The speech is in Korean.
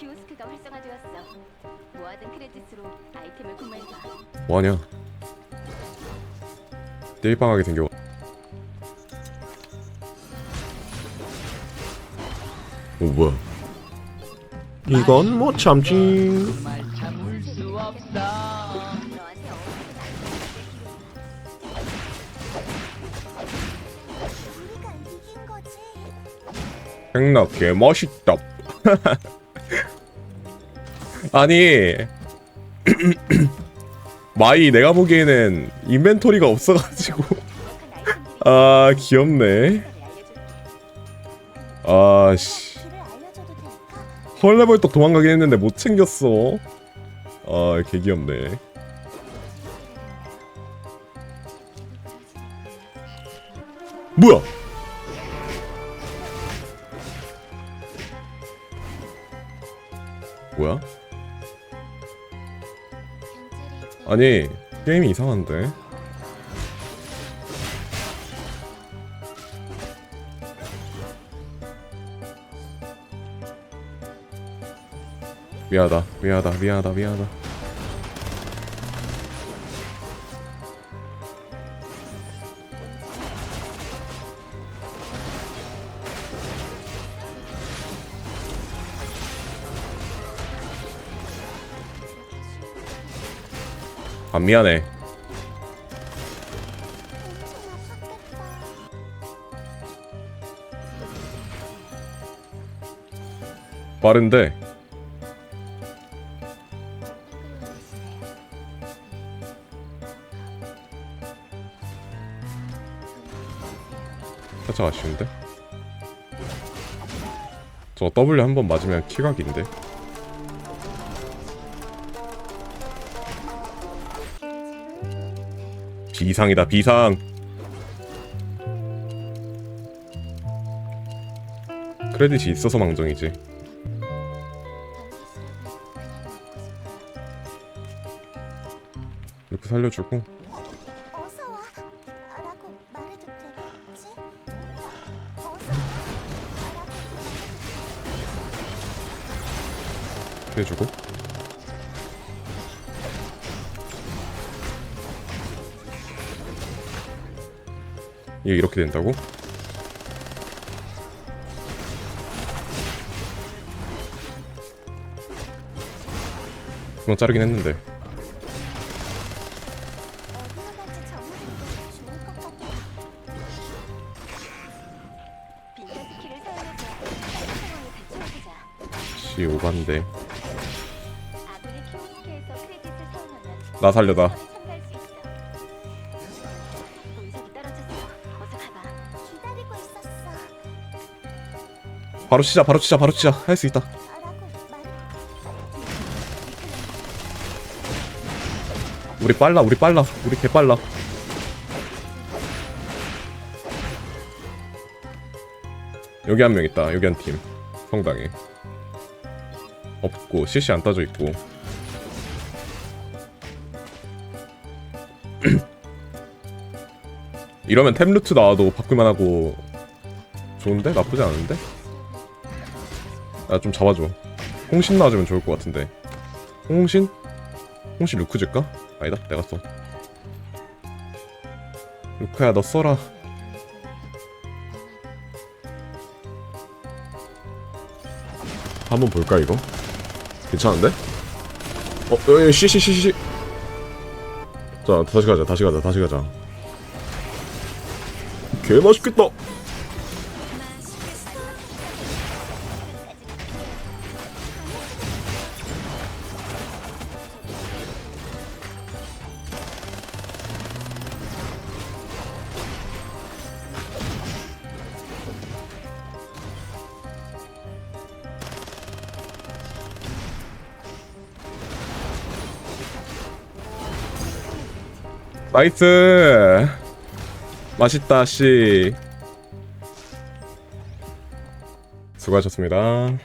키오스크가 활성화되었어. 모아둔 크레딧으로 아이템을 구매해봐. 뭐하냐 띨빵하게 생겨 오 뭐야 이건 못 참지. 정말 참을 수 없어 너한테 우리가 이긴 거지. 생나 개멋있다 아니 마이 내가 보기에는 인벤토리가 없어가지고. 아 귀엽네. 아씨? 헐레벌떡 도망가긴 했는데 못 챙겼어. 아 개귀엽네. 뭐야? 뭐야 아니 게임이 이상한데? 미안하다 미안하다 미안하다 미안하다 아, 미안해. 빠른데. 살짝 아쉬운데? 저 W 한 번 맞으면 키각인데 비상이다. 비상. 크레딧이 있어서 망정이지. 이렇게 살려주고. 해주고 이게 이렇게 된다고? 그만 자르긴 했는데. 어디로 갈지 정하는 바로 치자 바로 치자 바로 치자. 할 수 있다. 우리 빨라 우리 빨라. 우리 개 빨라. 여기 한 명 있다. 여기 한 팀. 성당에. 없고 CC 안 따져 있고. 이러면 템루트 나와도 바꿀만 하고 좋은데? 나쁘지 않은데? 나좀 잡아줘 홍신 나와주면 좋을 것 같은데 홍신? 홍신 루크즈일까? 아니다 내가 써 루크야 너 써라 한번 볼까 이거? 괜찮은데? 어, 에, 쉬쉬쉬쉬. 자, 다시 가자, 다시 가자, 다시 가자. 개 맛있겠다. 나이스. 맛있다 씨. 수고하셨습니다.